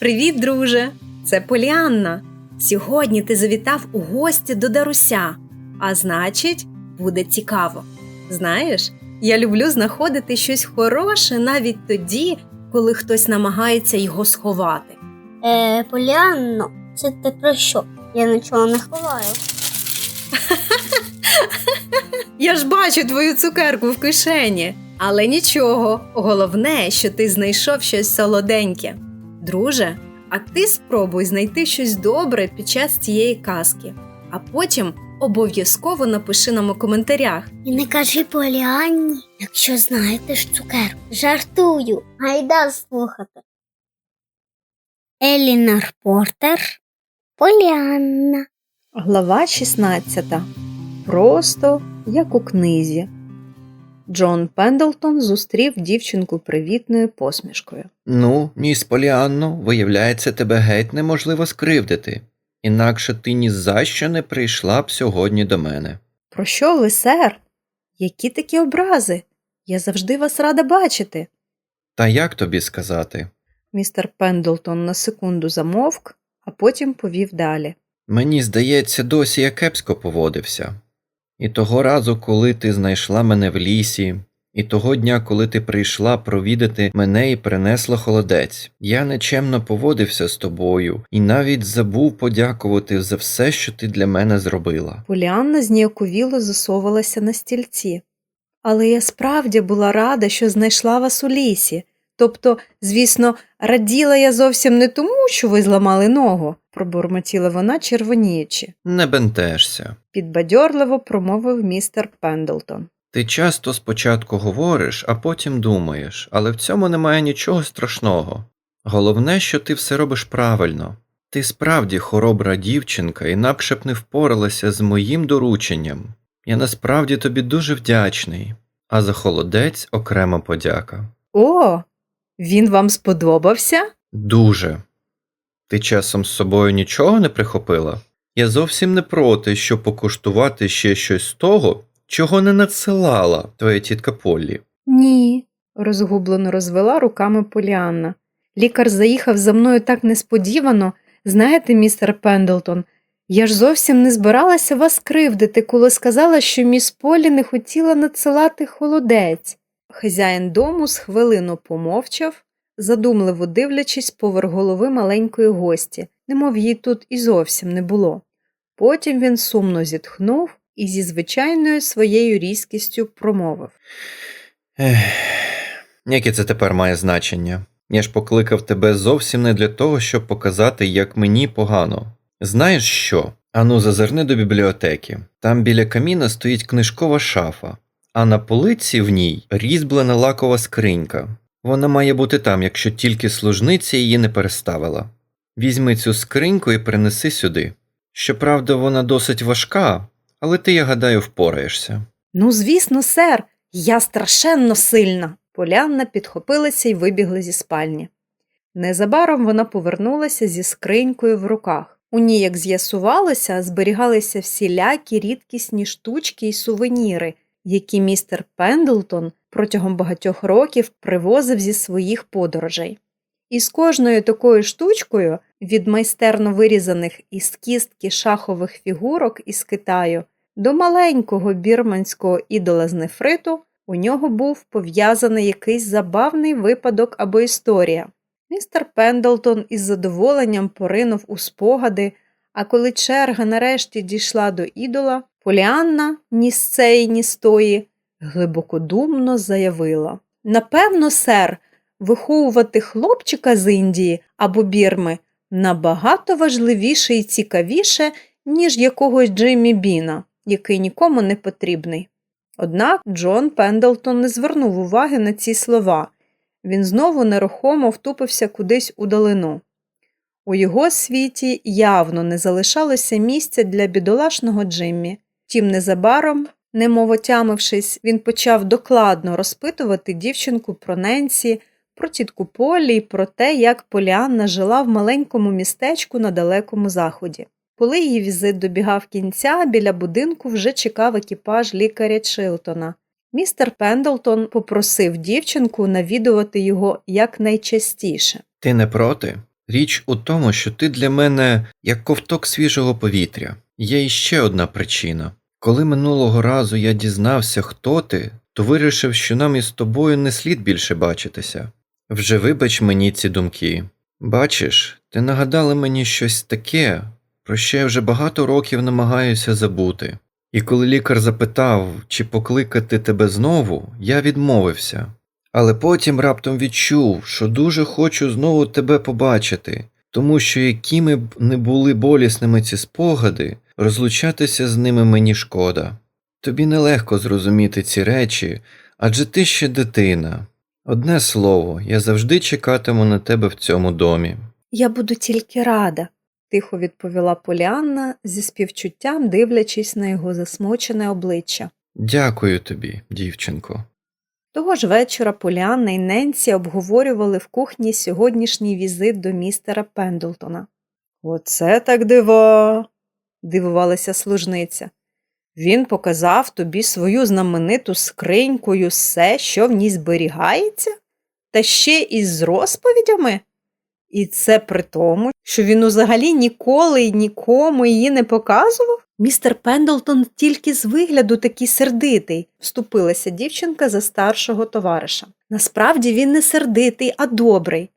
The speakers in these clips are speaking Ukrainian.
Привіт, друже! Це Поліанна. Сьогодні ти завітав у гості до Даруся, а значить, буде цікаво. Знаєш, я люблю знаходити щось хороше навіть тоді, коли хтось намагається його сховати. Е, Поліанно, це ти про що? Я нічого не ховаю. Я ж бачу твою цукерку в кишені. Але нічого, головне, що ти знайшов щось солоденьке. Друже, а ти спробуй знайти щось добре під час цієї казки, а потім обов'язково напиши нам у коментарях. І не кажи Поліанні, якщо знаєте ж цукерку. Жартую, гайда слухати. Елінар Портер, Поліанна. Глава 16. Просто як у книзі. Джон Пендлтон зустрів дівчинку привітною посмішкою. Ну, міс Поліанно, виявляється, тебе геть неможливо скривдити. Інакше ти ні за що не прийшла б сьогодні до мене. Про що ви, сер? Які такі образи? Я завжди вас рада бачити. Та як тобі сказати? Містер Пендлтон на секунду замовк, а потім повів далі. Мені здається, досі я кепсько поводився. І того разу, коли ти знайшла мене в лісі, і того дня, коли ти прийшла провідати мене і принесла холодець, я нечемно поводився з тобою і навіть забув подякувати за все, що ти для мене зробила. Поліанна зніяковіло засовувалася на стільці. Але я справді була рада, що знайшла вас у лісі. Тобто, звісно, раділа я зовсім не тому, що ви зламали ногу, пробурмотіла вона, червоніючи. Не бентежся. Підбадьорливо промовив містер Пендлтон. Ти часто спочатку говориш, а потім думаєш, але в цьому немає нічого страшного. Головне, що ти все робиш правильно. Ти справді хоробра дівчинка, інакше б не впоралася з моїм дорученням. Я насправді тобі дуже вдячний, а за холодець окрема подяка. О, він вам сподобався? Дуже. Ти часом з собою нічого не прихопила? Я зовсім не проти, щоб покуштувати ще щось з того, чого не надсилала твоя тітка Поллі. Ні, розгублено розвела руками Поліанна. Лікар заїхав за мною так несподівано. Знаєте, містер Пендлтон, я ж зовсім не збиралася вас кривдити, коли сказала, що міс Полі не хотіла надсилати холодець. Хазяїн дому з хвилину помовчав, задумливо дивлячись поверх голови маленької гості, немов її тут і зовсім не було. Потім він сумно зітхнув і зі звичайною своєю різкістю промовив. Ех, яке це тепер має значення? Я ж покликав тебе зовсім не для того, щоб показати, як мені погано. Знаєш що? Ану, зазирни до бібліотеки. Там біля каміна стоїть книжкова шафа, а на полиці в ній різьблена лакова скринька. Вона має бути там, якщо тільки служниця її не переставила. Візьми цю скриньку і принеси сюди. Щоправда, вона досить важка, але ти, я гадаю, впораєшся. Ну, звісно, сер, я страшенно сильна. Полянна підхопилася і вибігла зі спальні. Незабаром вона повернулася зі скринькою в руках. У ній, як з'ясувалося, зберігалися всілякі рідкісні штучки і сувеніри, які містер Пендлтон протягом багатьох років привозив зі своїх подорожей. І з кожною такою штучкою, від майстерно вирізаних із кістки шахових фігурок із Китаю до маленького бірманського ідола з нефриту, у нього був пов'язаний якийсь забавний випадок або історія. Містер Пендлтон із задоволенням поринув у спогади, а коли черга нарешті дійшла до ідола, Поліанна ні з цеї, ні з тої глибокодумно заявила Напевно, сер, виховувати хлопчика з Індії або Бірми набагато важливіше і цікавіше, ніж якогось Джиммі Біна, який нікому не потрібний. Однак Джон Пендлтон не звернув уваги на ці слова. Він знову нерухомо втупився кудись у долину. У його світі явно не залишалося місця для бідолашного Джиммі. Втім, незабаром, немов отямившись, він почав докладно розпитувати дівчинку про Ненсі, про тітку Полі і про те, як Поліанна жила в маленькому містечку на далекому заході. Коли її візит добігав кінця, біля будинку вже чекав екіпаж лікаря Чилтона. Містер Пендлтон попросив дівчинку навідувати його якнайчастіше. Ти не проти? Річ у тому, що ти для мене як ковток свіжого повітря. Є іще одна причина. Коли минулого разу я дізнався, хто ти, то вирішив, що нам із тобою не слід більше бачитися. Вже вибач мені ці думки. Бачиш, ти нагадала мені щось таке, про що я вже багато років намагаюся забути. І коли лікар запитав, чи покликати тебе знову, я відмовився. Але потім раптом відчув, що дуже хочу знову тебе побачити, тому що якими б не були болісними ці спогади, розлучатися з ними мені шкода. Тобі нелегко зрозуміти ці речі, адже ти ще дитина. Одне слово, я завжди чекатиму на тебе в цьому домі. Я буду тільки рада, тихо відповіла Поліанна зі співчуттям, дивлячись на його засмучене обличчя. Дякую тобі, дівчинко. Того ж вечора Поліанна і Ненсі обговорювали в кухні сьогоднішній візит до містера Пендлтона. Оце так дива, дивувалася служниця. Він показав тобі свою знамениту скринькою все, що в ній зберігається, та ще із з розповідями. І це при тому, що він взагалі ніколи й нікому її не показував. Містер Пендлтон тільки з вигляду такий сердитий, вступилася дівчинка за старшого товариша. Насправді він не сердитий, а добрий.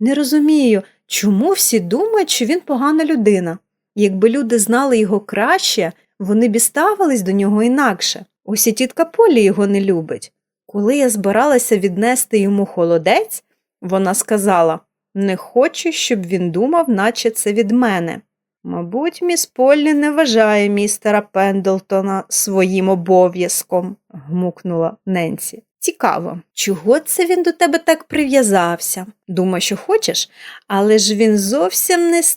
Не розумію, чому всі думають, що він погана людина. Якби люди знали його краще, вони б ставились до нього інакше. Ось і тітка Полі його не любить. Коли я збиралася віднести йому холодець, вона сказала не хочу, щоб він думав, наче це від мене. Мабуть, міс Поллі не вважає містера Пендлтона своїм обов'язком, гмукнула Ненсі. Цікаво, чого це він до тебе так прив'язався? Думаю, що хочеш, але ж він зовсім не з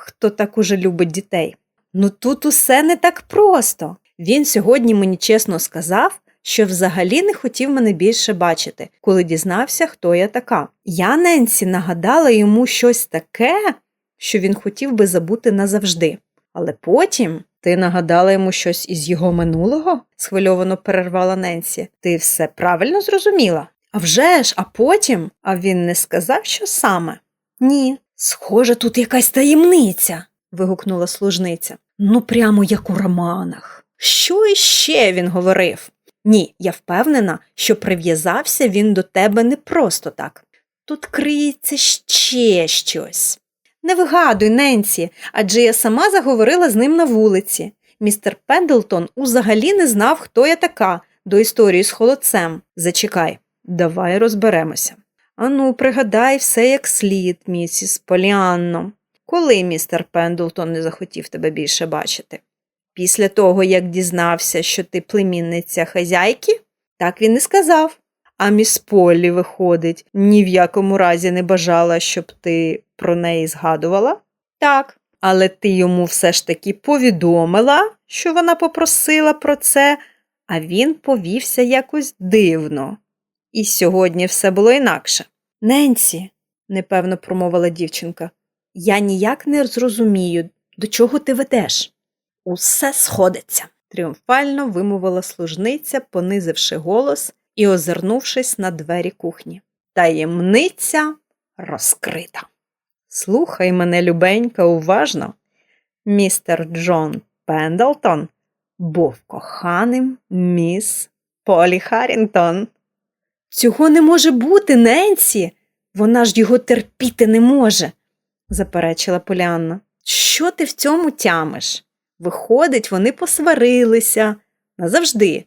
хто так уже любить дітей. Ну тут усе не так просто. Він сьогодні мені чесно сказав, що взагалі не хотів мене більше бачити, коли дізнався, хто я така. Я Ненсі нагадала йому щось таке, що він хотів би забути назавжди. Але потім ти нагадала йому щось із його минулого? схвильовано перервала Ненсі. Ти все правильно зрозуміла? А вже ж, а потім, а він не сказав, що саме? Ні. Схоже, тут якась таємниця. вигукнула служниця. Ну, прямо як у романах. Що іще він говорив? Ні, я впевнена, що прив'язався він до тебе не просто так. Тут криється ще щось. Не вигадуй, Ненсі, адже я сама заговорила з ним на вулиці. Містер Пендлтон узагалі не знав, хто я така, до історії з холодцем. Зачекай, давай розберемося. Ану, пригадай все як слід, місіс Поліанно. Коли містер Пендлтон не захотів тебе більше бачити? Після того, як дізнався, що ти племінниця хазяйки? Так він і сказав. А міс Поллі, виходить, ні в якому разі не бажала, щоб ти про неї згадувала? Так. Але ти йому все ж таки повідомила, що вона попросила про це, а він повівся якось дивно. І сьогодні все було інакше. Ненсі, непевно промовила дівчинка, я ніяк не зрозумію, до чого ти ведеш. Усе сходиться, тріумфально вимовила служниця, понизивши голос і озирнувшись на двері кухні. Таємниця розкрита. Слухай мене, любенька, уважно. Містер Джон Пендлтон був коханим міс Полі Харрінгтон. Цього не може бути, Ненсі. Вона ж його терпіти не може, заперечила Поліанна. Що ти в цьому тямиш? Виходить, вони посварилися назавжди.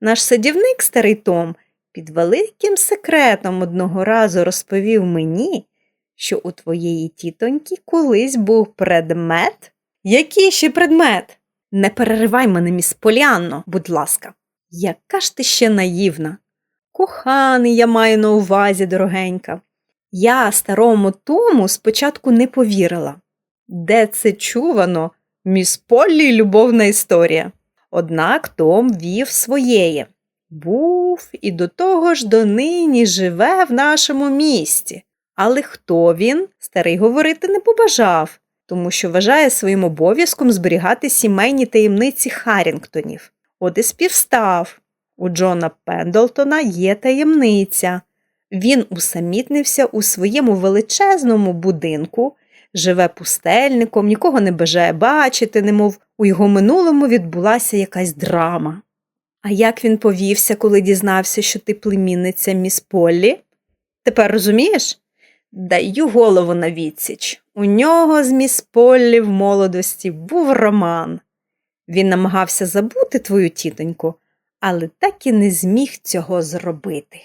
Наш садівник, старий Том, під великим секретом одного разу розповів мені, що у твоєї тітоньки колись був предмет. Який ще предмет? Не переривай мене, міс Поліанно, будь ласка. Яка ж ти ще наївна? Коханий, я маю на увазі, дорогенька. Я старому Тому спочатку не повірила. Де це чувано? Міс Поллі любовна історія. Однак Том вів своєє. Був і до того ж донині живе в нашому місті. Але хто він, старий говорити не побажав, тому що вважає своїм обов'язком зберігати сімейні таємниці Харрінгтонів. От і співстав. У Джона Пендлтона є таємниця. Він усамітнився у своєму величезному будинку, живе пустельником, нікого не бажає бачити, немов у його минулому відбулася якась драма. А як він повівся, коли дізнався, що ти племінниця міс Поллі? Тепер розумієш? Даю голову на відсіч. У нього з міс Поллі в молодості був роман. Він намагався забути твою тітоньку, але так і не зміг цього зробити.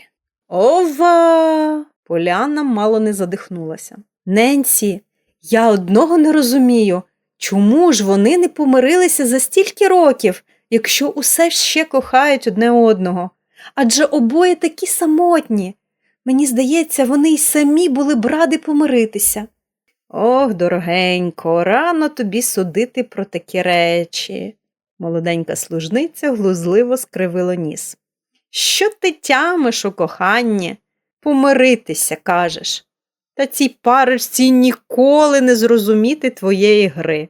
Ова! Поляна мало не задихнулася. Ненсі, я одного не розумію. Чому ж вони не помирилися за стільки років, якщо усе ще кохають одне одного? Адже обоє такі самотні. Мені здається, вони й самі були б ради помиритися. Ох, дорогенько, рано тобі судити про такі речі. Молоденька служниця глузливо скривила ніс. Що ти тямиш у коханні? Помиритися, кажеш. Та цій парочці ніколи не зрозуміти твоєї гри.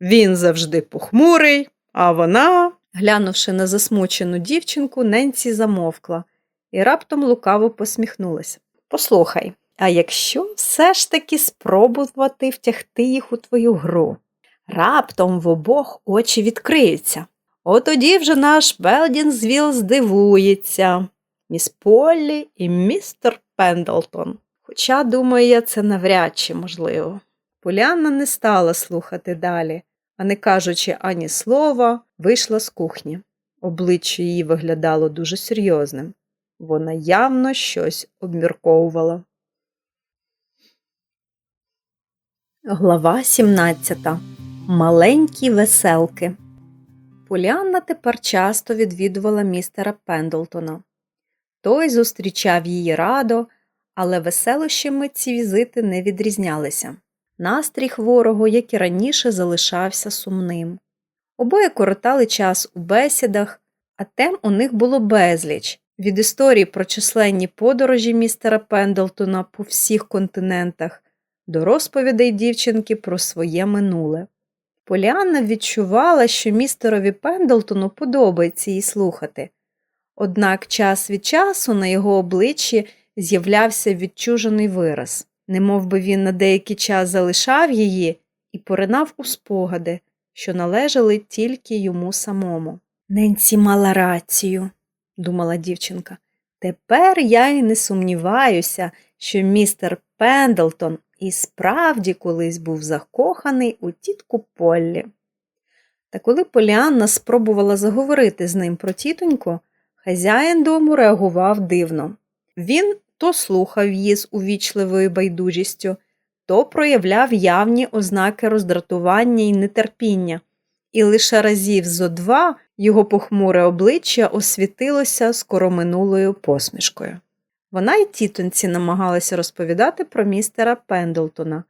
Він завжди похмурий, а вона, глянувши на засмучену дівчинку, Ненці замовкла і раптом лукаво посміхнулася. Послухай, а якщо все ж таки спробувати втягти їх у твою гру? Раптом в обох очі відкриються. От тоді вже наш Белдінзвіл здивується. Міс Поллі і містер Пендлтон. Хоча, думаю, я це навряд чи можливо. Поліанна не стала слухати далі, а не кажучи ані слова, вийшла з кухні. Обличчя її виглядало дуже серйозним. Вона явно щось обмірковувала. Глава 17. Маленькі веселки. Поліанна тепер часто відвідувала містера Пендлтона. Той зустрічав її радо, але веселощами ці візити не відрізнялися. Настрій хворого, як і раніше, залишався сумним. Обоє коротали час у бесідах, а тем у них було безліч від історії про численні подорожі містера Пендлтона по всіх континентах до розповідей дівчинки про своє минуле. Поліанна відчувала, що містерові Пендлтону подобається її слухати. Однак час від часу на його обличчі з'являвся відчужений вираз, немов би він на деякий час залишав її і поринав у спогади, що належали тільки йому самому. Ненці мала рацію, думала дівчинка. Тепер я й не сумніваюся, що містер Пендлтон і справді колись був закоханий у тітку Поллі. Та коли Поліанна спробувала заговорити з ним про тітоньку, хазяїн дому реагував дивно. Він то слухав її з увічливою байдужістю, то проявляв явні ознаки роздратування і нетерпіння, і лише разів зо два його похмуре обличчя освітилося скороминулою посмішкою. Вона й тітонці намагалася розповідати про містера Пендлтона,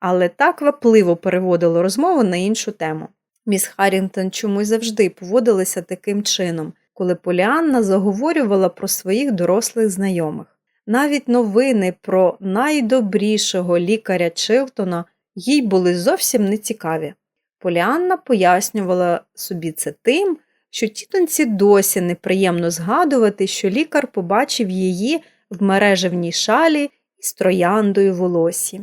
але так квапливо переводила розмову на іншу тему. Міс Харрінгтон чомусь завжди поводилася таким чином, коли Поліанна заговорювала про своїх дорослих знайомих. Навіть новини про найдобрішого лікаря Чилтона їй були зовсім не цікаві. Поліанна пояснювала собі це тим, що тітонці досі неприємно згадувати, що лікар побачив її в мережевній шалі із трояндою волосі,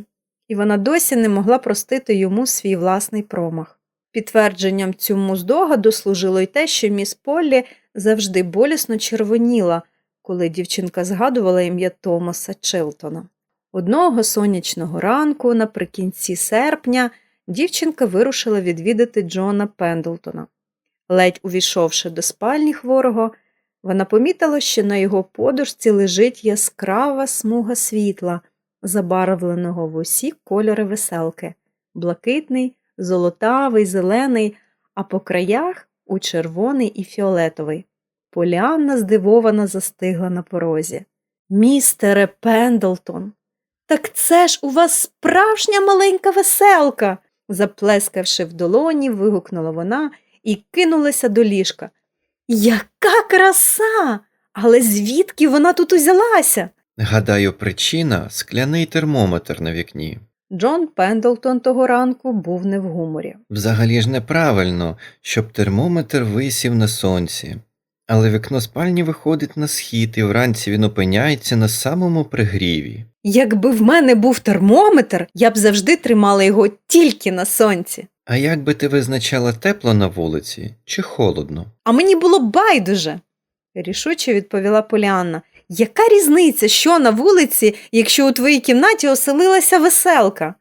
і вона досі не могла простити йому свій власний промах. Підтвердженням цьому здогаду служило й те, що міс Поллі завжди болісно червоніла, коли дівчинка згадувала ім'я Томаса Чилтона. Одного сонячного ранку, наприкінці серпня, дівчинка вирушила відвідати Джона Пендлтона. Ледь увійшовши до спальні хворого, вона помітила, що на його подушці лежить яскрава смуга світла, забарвленого в усі кольори веселки блакитний, золотавий, зелений, а по краях у червоний і фіолетовий. Поліанна здивовано застигла на порозі. Містере Пендлтон, так це ж у вас справжня маленька веселка. заплескавши в долоні, вигукнула вона і кинулася до ліжка. Яка краса! Але звідки вона тут узялася? Гадаю, причина скляний термометр на вікні. Джон Пендлтон того ранку був не в гуморі. Взагалі ж неправильно, щоб термометр висів на сонці. але вікно спальні виходить на схід, і вранці він опиняється на самому пригріві. Якби в мене був термометр, я б завжди тримала його тільки на сонці. А як би ти визначала тепло на вулиці чи холодно? А мені було байдуже, рішуче відповіла Поліанна. Яка різниця, що на вулиці, якщо у твоїй кімнаті оселилася веселка?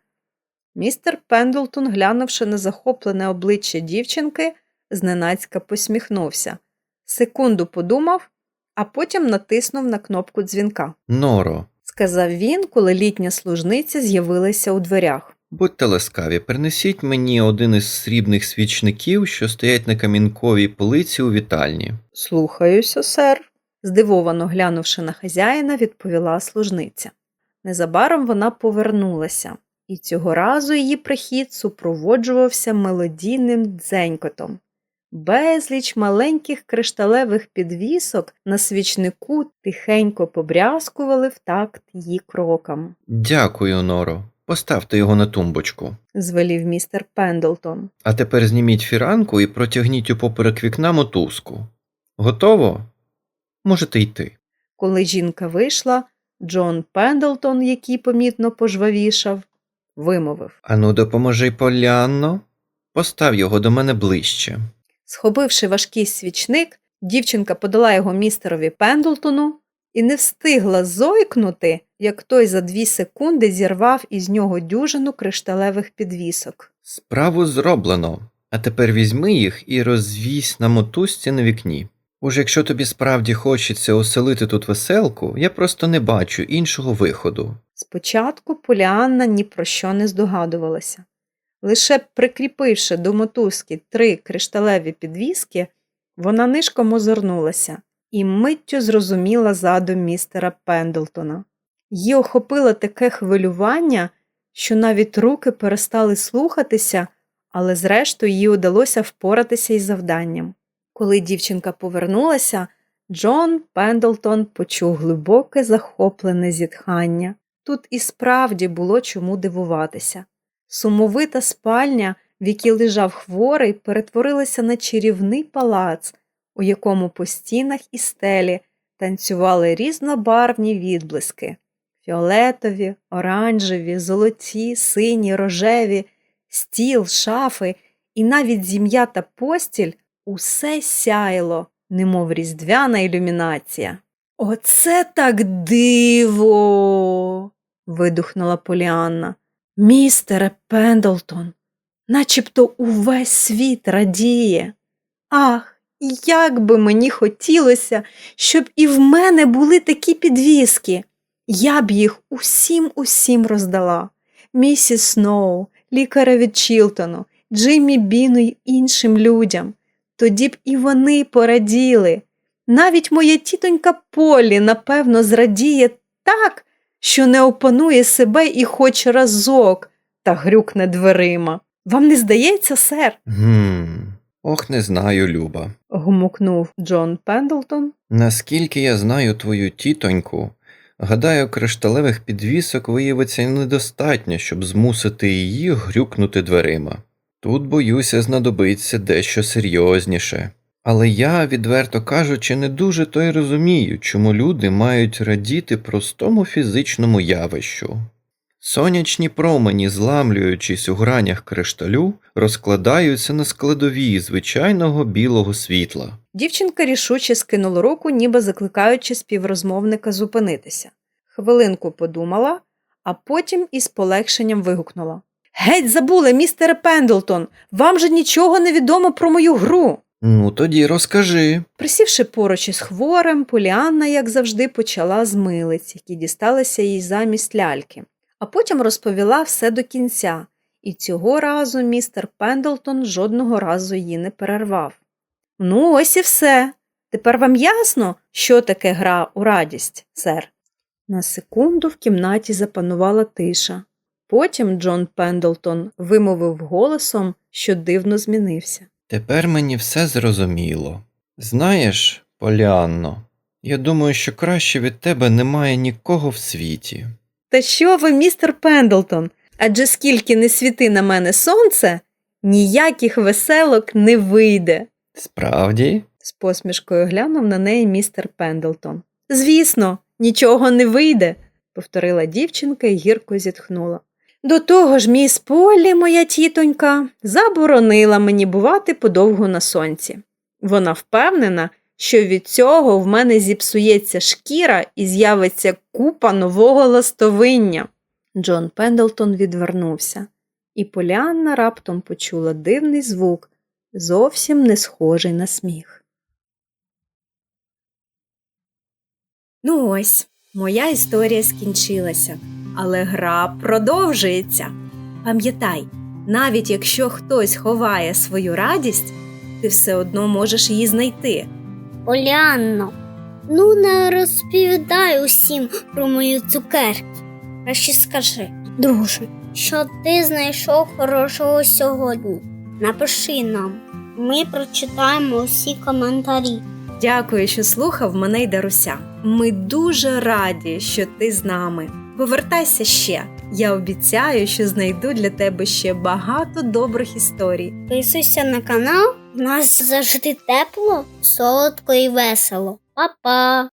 Містер Пендлтон, глянувши на захоплене обличчя дівчинки, зненацька посміхнувся. Секунду подумав, а потім натиснув на кнопку дзвінка. Норо, Сказав він, коли літня служниця з'явилася у дверях. Будьте ласкаві, принесіть мені один із срібних свічників, що стоять на камінковій полиці у вітальні. Слухаюся, сер. Здивовано глянувши на хазяїна, відповіла служниця. Незабаром вона повернулася, і цього разу її прихід супроводжувався мелодійним дзенькотом. Безліч маленьких кришталевих підвісок на свічнику тихенько побрязкували в такт її крокам, Дякую, Норо. Поставте його на тумбочку. звелів містер Пендлтон. А тепер зніміть фіранку і протягніть упоперек вікна мотузку. Готово? Можете йти. Коли жінка вийшла, Джон Пендлтон, який помітно пожвавішав, вимовив. Ану, допоможи Полянно. Постав його до мене ближче. Схопивши важкий свічник, дівчинка подала його містерові Пендлтону і не встигла зойкнути, як той за дві секунди зірвав із нього дюжину кришталевих підвісок. Справу зроблено. А тепер візьми їх і розвісь на мотузці на вікні. Уже якщо тобі справді хочеться оселити тут веселку, я просто не бачу іншого виходу. Спочатку Поліанна ні про що не здогадувалася. Лише прикріпивши до мотузки три кришталеві підвіски, вона нишком озирнулася і миттю зрозуміла задум містера Пендлтона. Її охопило таке хвилювання, що навіть руки перестали слухатися, але зрештою їй удалося впоратися із завданням. Коли дівчинка повернулася, Джон Пендлтон почув глибоке захоплене зітхання. Тут і справді було чому дивуватися. Сумовита спальня, в якій лежав хворий, перетворилася на чарівний палац, у якому по стінах і стелі танцювали різнобарвні відблиски фіолетові, оранжеві, золоті, сині, рожеві, стіл, шафи і навіть зім'я та постіль усе сяйло, немов різдвяна ілюмінація. Оце так диво. видухнула Поліанна. Містере Пендлтон, начебто увесь світ радіє. Ах, як би мені хотілося, щоб і в мене були такі підвіски. Я б їх усім усім роздала. Місіс Сноу, лікареві Чілтону, Джиммі Біну й іншим людям. Тоді б і вони пораділи. Навіть моя тітонька Полі, напевно, зрадіє так, що не опанує себе і хоч разок та грюкне дверима. Вам не здається, сер? Гм. Ох, не знаю, Люба. гмукнув Джон Пендлтон. Наскільки я знаю твою тітоньку, гадаю, кришталевих підвісок виявиться недостатньо, щоб змусити її грюкнути дверима. Тут, боюся, знадобиться дещо серйозніше. Але я, відверто кажучи, не дуже то й розумію, чому люди мають радіти простому фізичному явищу. Сонячні промені, зламлюючись у гранях кришталю, розкладаються на складові звичайного білого світла. Дівчинка рішуче скинула руку, ніби закликаючи співрозмовника зупинитися. Хвилинку подумала, а потім із полегшенням вигукнула. Геть забули, містере Пендлтон, вам же нічого не відомо про мою гру. Ну, тоді розкажи. Присівши поруч із хворим, Поліанна, як завжди, почала з милиць, які дісталися їй замість ляльки, а потім розповіла все до кінця, і цього разу містер Пендлтон жодного разу її не перервав. Ну, ось і все. Тепер вам ясно, що таке гра у радість, сер? На секунду в кімнаті запанувала тиша. Потім Джон Пендлтон вимовив голосом, що дивно змінився. Тепер мені все зрозуміло. Знаєш, Поліанно, я думаю, що краще від тебе немає нікого в світі. Та що ви, містер Пендлтон? Адже скільки не світи на мене сонце, ніяких веселок не вийде. Справді? з посмішкою глянув на неї містер Пендлтон. Звісно, нічого не вийде, повторила дівчинка і гірко зітхнула. До того ж, міс Полі, моя тітонька, заборонила мені бувати подовго на сонці. Вона впевнена, що від цього в мене зіпсується шкіра і з'явиться купа нового ластовиння. Джон Пендлтон відвернувся, і Поліанна раптом почула дивний звук, зовсім не схожий на сміх. Ну ось, моя історія скінчилася, але гра продовжується. Пам'ятай, навіть якщо хтось ховає свою радість, ти все одно можеш її знайти. Поліанно, ну не розповідай усім про мої цукерки. Краще скажи, друже, що ти знайшов хорошого сьогодні. Напиши нам. Ми прочитаємо усі коментарі. Дякую, що слухав мене й Даруся. Ми дуже раді, що ти з нами. Повертайся ще. Я обіцяю, що знайду для тебе ще багато добрих історій. Підписуйся на канал. У нас завжди тепло, солодко і весело. Па-па!